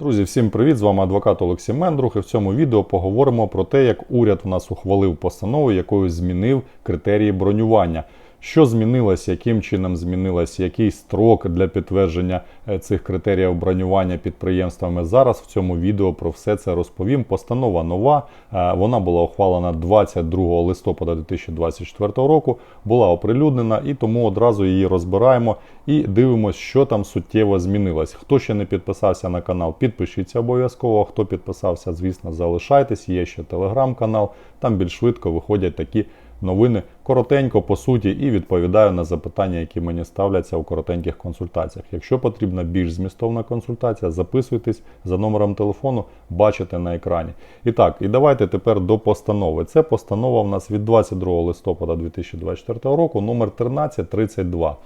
Друзі, всім привіт! З вами адвокат Олексій Мендрух. І в цьому відео поговоримо про те, як уряд у нас ухвалив постанову, якою змінив критерії бронювання. Що змінилось, яким чином змінилось, який строк для підтвердження е, цих критеріїв бронювання підприємствами. Зараз в цьому відео про все це розповім. Постанова нова. е, Вона була ухвалена 22 листопада 2024 року, була оприлюднена і тому одразу її розбираємо і дивимося, що там суттєво змінилось. Хто ще не підписався на канал, підпишіться обов'язково. Хто підписався, звісно, залишайтесь. Є ще телеграм-канал. Там більш швидко виходять такі новини коротенько по суті і відповідаю на запитання, які мені ставляться у коротеньких консультаціях. Якщо потрібна більш змістовна консультація, записуйтесь за номером телефону, бачите на екрані. І так, і давайте тепер до постанови. Це постанова в нас від 22 листопада 2024 року, номер 1332.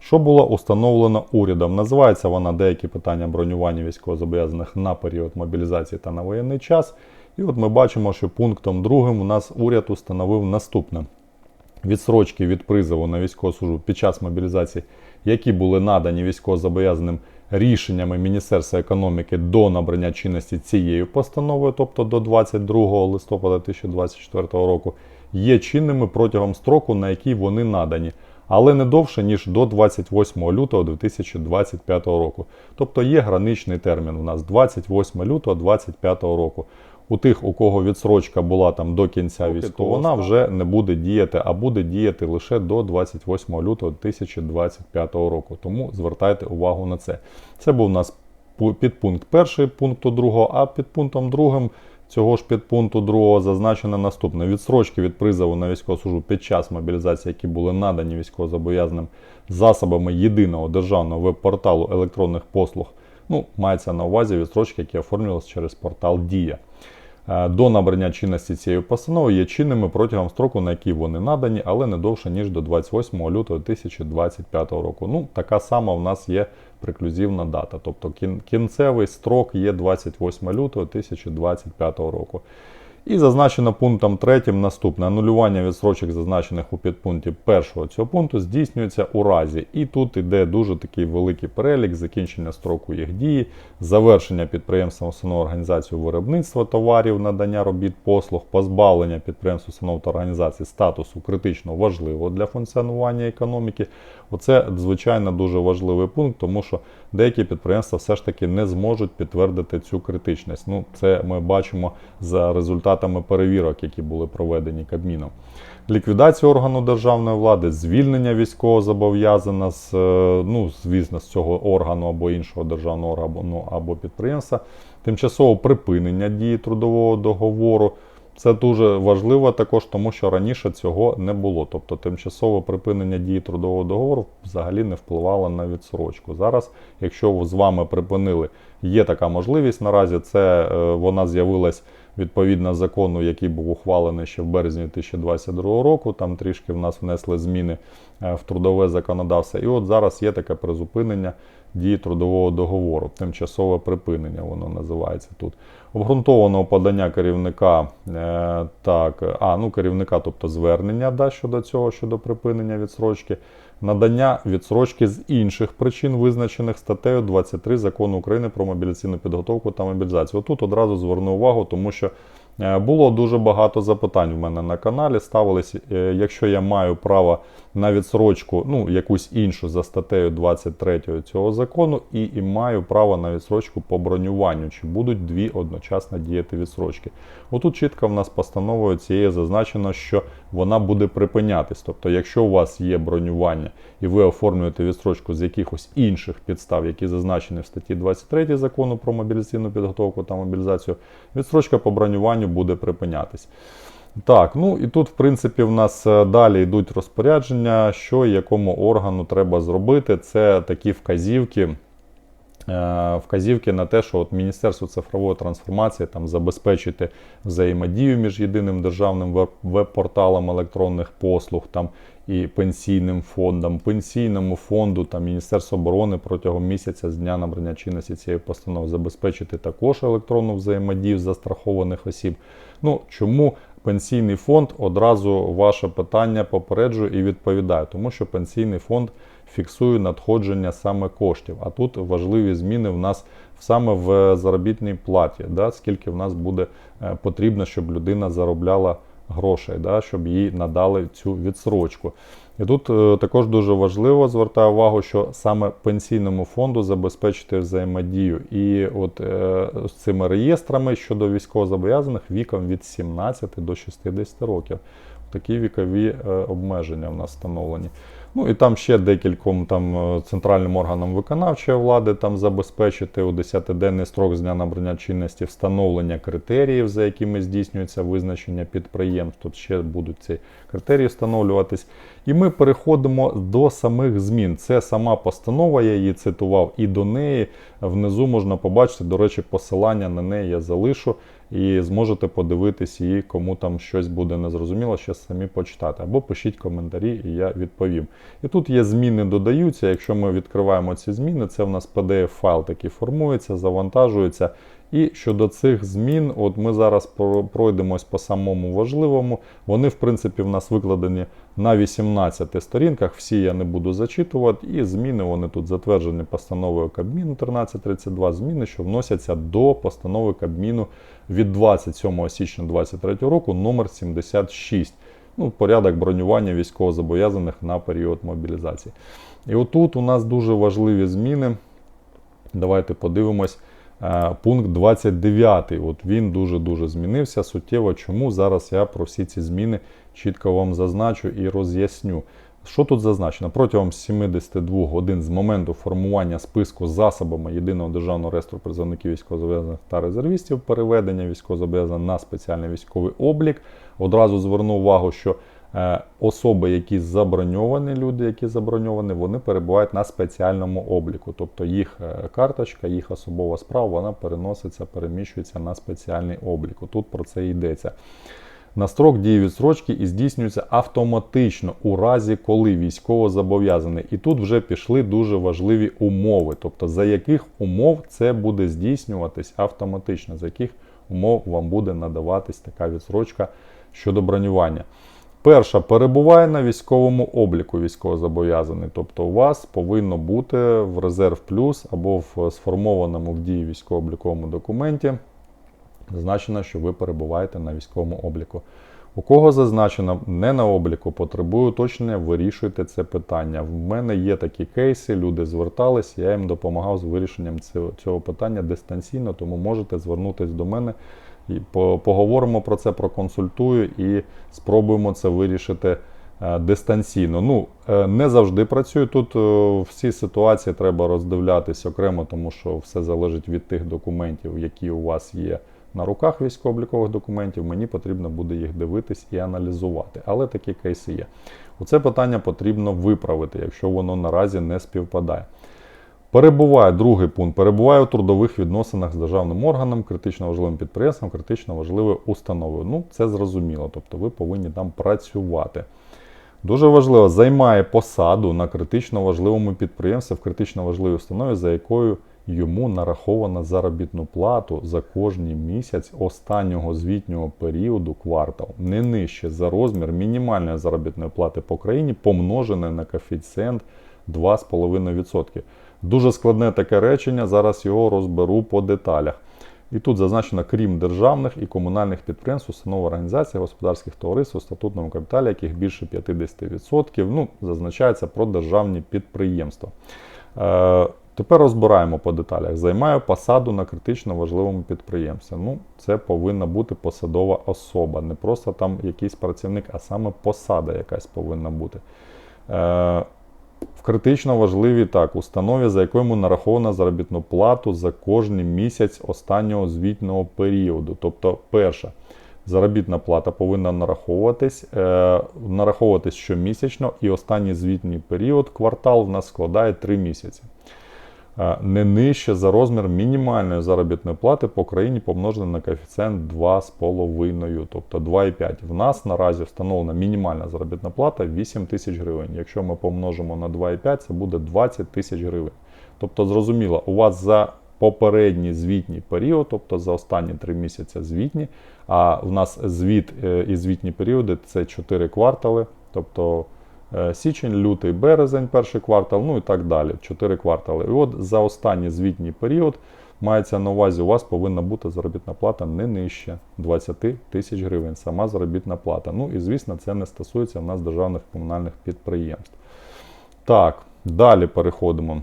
Що було установлено урядом? Називається вона деякі питання бронювання військовозобов'язаних на період мобілізації та на воєнний час. І от ми бачимо, що пунктом другим у нас уряд установив наступне: відсрочки від призову на військову службу під час мобілізації, які були надані військовозобов'язаним рішеннями Міністерства економіки до набрання чинності цією постановою, тобто до 22 листопада 2024 року, є чинними протягом строку, на який вони надані. Але не довше, ніж до 28 лютого 2025 року. Тобто є граничний термін у нас 28 лютого 2025 року. У тих, у кого відсрочка була там до кінця військового, вона вже не буде діяти, а буде діяти лише до 28 лютого 2025 року. Тому звертайте увагу на це. Це був у нас підпункт перший пункту другого, а під пунктом другим цього ж підпункту другого зазначено наступне: відсрочки від призову на військову службу під час мобілізації, які були надані військовозобов'язаним засобами єдиного державного веб-порталу електронних послуг. Ну, мається на увазі відстрочки, які оформлювалися через портал Дія. Е, До набрання чинності цієї постанови є чинними протягом строку, на який вони надані, але не довше ніж до 28 лютого 2025 року. Ну, така сама в нас є преклюзивна дата. Тобто кін- кінцевий строк є 28 лютого 2025 року. І зазначено пунктом 3 наступне анулювання відсрочок, зазначених у підпункті першого цього пункту, здійснюється у разі. І тут іде дуже такий великий перелік, закінчення строку їх дії, завершення підприємством установ організації виробництва товарів, надання робіт, послуг, позбавлення підприємств, установ та організацій статусу критично важливого для функціонування економіки. Оце звичайно дуже важливий пункт, тому що деякі підприємства все ж таки не зможуть підтвердити цю критичність. Ну, це ми бачимо за результатами перевірок, які були проведені Кабміном. Ліквідація органу державної влади, звільнення військовозобов'язана з, е, ну, звісно, з цього органу або іншого державного органу або підприємства, тимчасове припинення дії трудового договору. Це дуже важливо також, тому що раніше цього не було. Тобто тимчасове припинення дії трудового договору взагалі не впливало на відсрочку. Зараз, якщо з вами припинили, є така можливість наразі. Це е, вона з'явилась відповідно закону, який був ухвалений ще в березні 2022 року. Там трішки в нас внесли зміни е, в трудове законодавство. І от зараз є таке призупинення дії трудового договору, тимчасове припинення, воно називається тут. Обґрунтованого подання керівника, е, так, а, ну, керівника, тобто звернення да, щодо цього, щодо припинення відсрочки, надання відсрочки з інших причин, визначених статтею 23 закону України про мобіляційну підготовку та мобілізацію. Отут одразу зверну увагу, тому що е, було дуже багато запитань в мене на каналі. Ставились, е, якщо я маю право на відсрочку, ну якусь іншу за статтею 23 цього закону, і, і маю право на відсрочку по бронюванню, чи будуть дві одночасно діяти відсрочки. Отут чітко в нас постановою цією зазначено, що вона буде припинятись. Тобто, якщо у вас є бронювання і ви оформлюєте відсрочку з якихось інших підстав, які зазначені в статті 23 закону про мобілізаційну підготовку та мобілізацію, відсрочка по бронюванню буде припинятись. Так, ну і тут, в принципі, в нас е, далі йдуть розпорядження, що і якому органу треба зробити. Це такі вказівки. е, Вказівки на те, що от Міністерство цифрової трансформації там забезпечити взаємодію між єдиним державним веб- веб-порталом електронних послуг там і пенсійним фондом, пенсійному фонду та Міністерство оборони протягом місяця з дня набрання чинності цієї постанови забезпечити також електронну взаємодію застрахованих осіб. Ну чому пенсійний фонд одразу ваше питання попереджує і відповідає, тому що пенсійний фонд фіксує надходження саме коштів. А тут важливі зміни в нас саме в заробітній платі, да, скільки в нас буде е, потрібно, щоб людина заробляла грошей, да, щоб їй надали цю відсрочку. І тут е, також дуже важливо звертаю увагу, що саме пенсійному фонду забезпечити взаємодію. І от е, з цими реєстрами щодо військовозобов'язаних віком від 17 до 60 років. Такі вікові е, обмеження в нас встановлені. Ну і там ще декільком там е, центральним органам виконавчої влади там забезпечити у 10-денний строк з дня набрання чинності встановлення критеріїв, за якими здійснюється визначення підприємств. Тут ще будуть ці критерії встановлюватись. І ми переходимо до самих змін. Це сама постанова, я її цитував, і до неї внизу можна побачити. До речі, посилання на неї я залишу. І зможете подивитись її, кому там щось буде незрозуміло, ще самі почитати. Або пишіть коментарі, і я відповім. І тут є зміни, додаються. Якщо ми відкриваємо ці зміни, це в нас PDF-файл такий формується, завантажується. І щодо цих змін, от ми зараз про- пройдемось по самому важливому. Вони, в принципі, в нас викладені на 18 сторінках. Всі я не буду зачитувати. І зміни вони тут затверджені постановою Кабміну 1332. Зміни, що вносяться до постанови Кабміну від 27 січня 2023 року номер 76. Ну, порядок бронювання військовозобов'язаних на період мобілізації. І отут у нас дуже важливі зміни. Давайте подивимось. Е, Пункт 29. От він дуже-дуже змінився суттєво. Чому зараз я про всі ці зміни чітко вам зазначу і роз'ясню. Що тут зазначено? Протягом 72 годин з моменту формування списку засобами єдиного державного реєстру призовників військовозобов'язаних та резервістів, переведення військовозобов'язаних на спеціальний військовий облік. Одразу зверну увагу, що е, особи, які заброньовані, люди, які заброньовані, вони перебувають на спеціальному обліку. Тобто їх е, карточка, їх особова справа, вона переноситься, переміщується на спеціальний облік. Тут про це йдеться. На строк дії відсрочки і здійснюється автоматично у разі, коли військово зобов'язаний. І тут вже пішли дуже важливі умови. Тобто, за яких умов це буде здійснюватись автоматично, за яких умов вам буде надаватись така відсрочка щодо бронювання. Перша перебуває на військовому обліку військовозобов'язаний. Тобто у вас повинно бути в резерв плюс або в сформованому в дії військово-обліковому документі зазначено, що ви перебуваєте на військовому обліку. У кого зазначено не на обліку, потребує уточнення, вирішуйте це питання. В мене є такі кейси, люди звертались, я їм допомагав з вирішенням цього, цього питання дистанційно, тому можете звернутися до мене і поговоримо про це, проконсультую і спробуємо це вирішити е, дистанційно. Ну, е, не завжди працюю тут. е, Всі ситуації треба роздивлятись окремо, тому що все залежить від тих документів, які у вас є на руках військово-облікових документів. Мені потрібно буде їх дивитись і аналізувати. Але такі кейси є. Оце питання потрібно виправити, якщо воно наразі не співпадає. Перебуває другий пункт. Перебуває у трудових відносинах з державним органом, критично важливим підприємством, критично важливою установою. Ну, це зрозуміло. Тобто ви повинні там працювати. Дуже важливо, займає посаду на критично важливому підприємстві в критично важливій установі, за якою йому нараховано заробітну плату за кожний місяць останнього звітнього періоду квартал, не нижче за розмір мінімальної заробітної плати по країні, помножене на коефіцієнт 2,5%. Дуже складне таке речення. Зараз його розберу по деталях. І тут зазначено, крім державних і комунальних підприємств, установ організацій, господарських товариств у статутному капіталі, яких більше 50%, ну, зазначається про державні підприємства. Тепер розбираємо по деталях. Займаю посаду на критично важливому підприємстві. Ну, це повинна бути посадова особа, не просто там якийсь працівник, а саме посада якась повинна бути. Е, в критично важливій так, установі, за якою нараховано заробітну плату за кожний місяць останнього звітного періоду. Тобто, перша заробітна плата повинна нараховуватись, е, нараховуватись щомісячно, і останній звітний період, квартал, в нас складає 3 місяці. Е, Не нижче за розмір мінімальної заробітної плати по країні помножене на коефіцієнт 2,5, тобто 2,5. В нас наразі встановлена мінімальна заробітна плата 8 тисяч гривень. Якщо ми помножимо на 2,5, це буде 20 тисяч гривень. Тобто, зрозуміло, у вас за попередній звітній період, тобто за останні 3 місяці звітні, а в нас звіт е, і звітні періоди це 4 квартали, тобто січень, лютий, березень, перший квартал, ну і так далі. 4 квартали. І от за останній звітній період Мається на увазі, у вас повинна бути заробітна плата не нижче 20 тисяч гривень, сама заробітна плата. Ну і звісно, це не стосується в нас державних комунальних підприємств. Так, далі переходимо.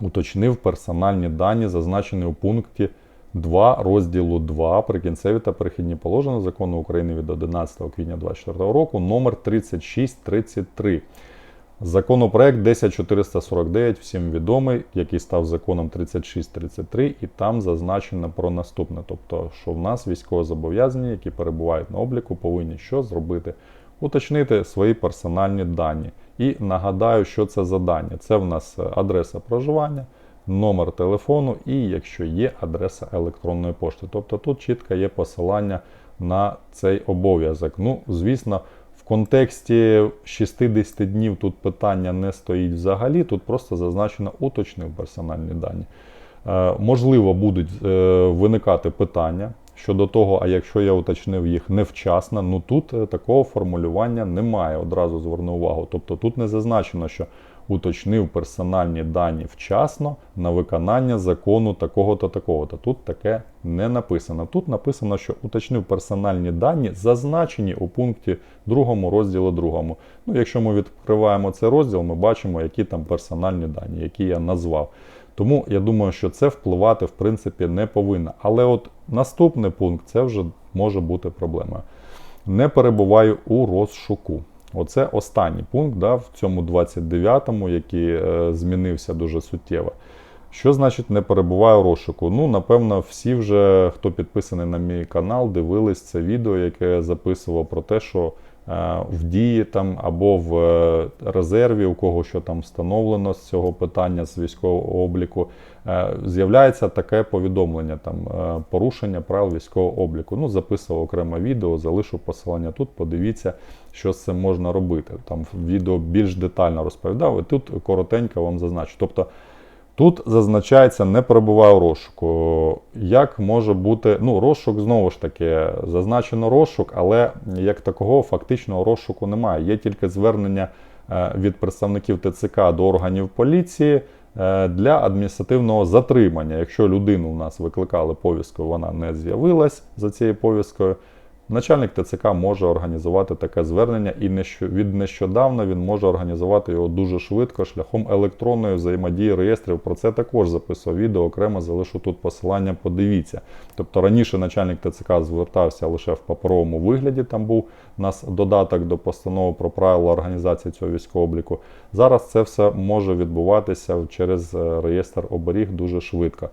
Уточнив персональні дані, зазначені у пункті 2 розділу 2 прикінцеві та перехідні положення закону України від 11 квітня 2024 року номер 3633. Законопроект 10449, всім відомий, який став законом 3633, і там зазначено про наступне. Тобто, що в нас військовозобов'язані, які перебувають на обліку, повинні що зробити? Уточнити свої персональні дані. І нагадаю, що це за дані. Це в нас адреса проживання, номер телефону і якщо є адреса електронної пошти. Тобто тут чітко є посилання на цей обов'язок. Ну, звісно, в контексті 60 днів тут питання не стоїть взагалі, тут просто зазначено уточнив персональні дані. Е, можливо, будуть е, виникати питання щодо того, а якщо я уточнив їх невчасно, ну тут е, такого формулювання немає. Одразу зверну увагу. Тобто тут не зазначено, що уточнив персональні дані вчасно на виконання закону такого-то, такого-то. Тут таке не написано. Тут написано, що уточнив персональні дані, зазначені у пункті 2 розділу 2. Ну, якщо ми відкриваємо цей розділ, ми бачимо, які там персональні дані, які я назвав. Тому я думаю, що це впливати в принципі не повинно. Але от наступний пункт це вже може бути проблемою. Не перебуваю у розшуку. Оце останній пункт да, в цьому 29-му, який е, змінився дуже суттєво. Що значить не перебуваю у розшуку? Ну, напевно, всі вже, хто підписаний на мій канал, дивились це відео, яке я записував про те, що е, в дії там або в е, резерві, у кого що там встановлено з цього питання з військового обліку, з'являється таке повідомлення там е, порушення правил військового обліку. Ну, записував окреме відео, залишу посилання тут. Подивіться, що з цим можна робити. Там відео більш детально розповідав, і тут коротенько вам зазначу. Тобто Тут зазначається, не перебуває у розшуку. Як може бути, ну, розшук знову ж таки, зазначено розшук, але як такого фактичного розшуку немає. Є тільки звернення е, від представників ТЦК до органів поліції е, для адміністративного затримання. Якщо людину у нас викликали повісткою, вона не з'явилась за цією повісткою. Начальник ТЦК може організувати таке звернення, і від нещодавно він може організувати його дуже швидко шляхом електронної взаємодії реєстрів. Про це також записував відео, окремо залишу тут посилання. Подивіться. Тобто раніше начальник ТЦК звертався лише в паперовому вигляді. Там був у нас додаток до постанови про правила організації цього військового обліку. Зараз це все може відбуватися через е, реєстр оберіг дуже швидко.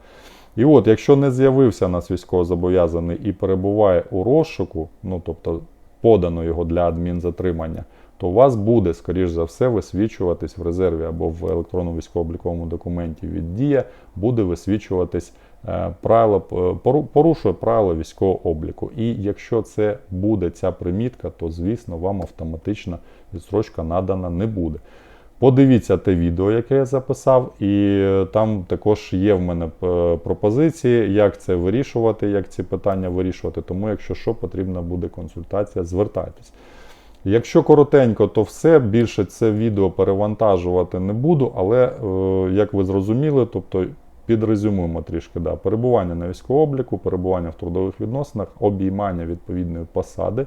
І от, якщо не з'явився у нас військовозобов'язаний і перебуває у розшуку, ну тобто подано його для адмінзатримання, то у вас буде, скоріш за все, висвічуватись в резерві або в електронному військово-обліковому документі від дія, буде висвічуватись е, правила, порушує правила військового обліку. І якщо це буде ця примітка, то звісно вам автоматично відстрочка надана не буде. Подивіться те відео, яке я записав, і там також є в мене е, пропозиції, як це вирішувати, як ці питання вирішувати. Тому, якщо що, потрібна буде консультація, звертайтесь. Якщо коротенько, то все. Більше це відео перевантажувати не буду, але, е, як ви зрозуміли, тобто підрезюмуємо трішки да, перебування на військовому обліку, перебування в трудових відносинах, обіймання відповідної посади.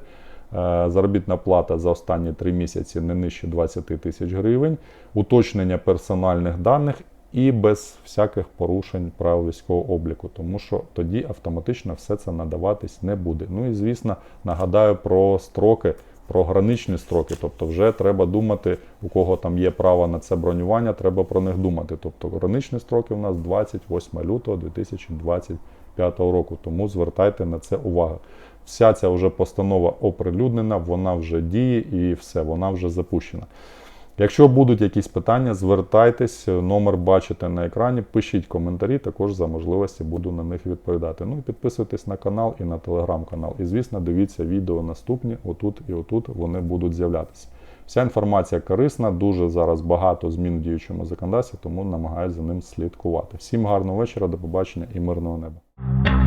Е, заробітна плата за останні три місяці не нижче 20 тисяч гривень, уточнення персональних даних і без всяких порушень правил військового обліку, тому що тоді автоматично все це надаватись не буде. Ну і звісно, нагадаю про строки. Про граничні строки, тобто вже треба думати, у кого там є право на це бронювання, треба про них думати. Тобто граничні строки у нас 28 лютого 2025 року. Тому звертайте на це увагу. Вся ця вже постанова оприлюднена, вона вже діє і все, вона вже запущена. Якщо будуть якісь питання, звертайтесь, номер бачите на екрані, пишіть коментарі, також за можливості буду на них відповідати. Ну і підписуйтесь на канал і на телеграм-канал. І, звісно, дивіться відео наступні, отут і отут вони будуть з'являтися. Вся інформація корисна, дуже зараз багато змін в діючому законодавстві, тому намагаюся за ним слідкувати. Всім гарного вечора, до побачення і мирного неба.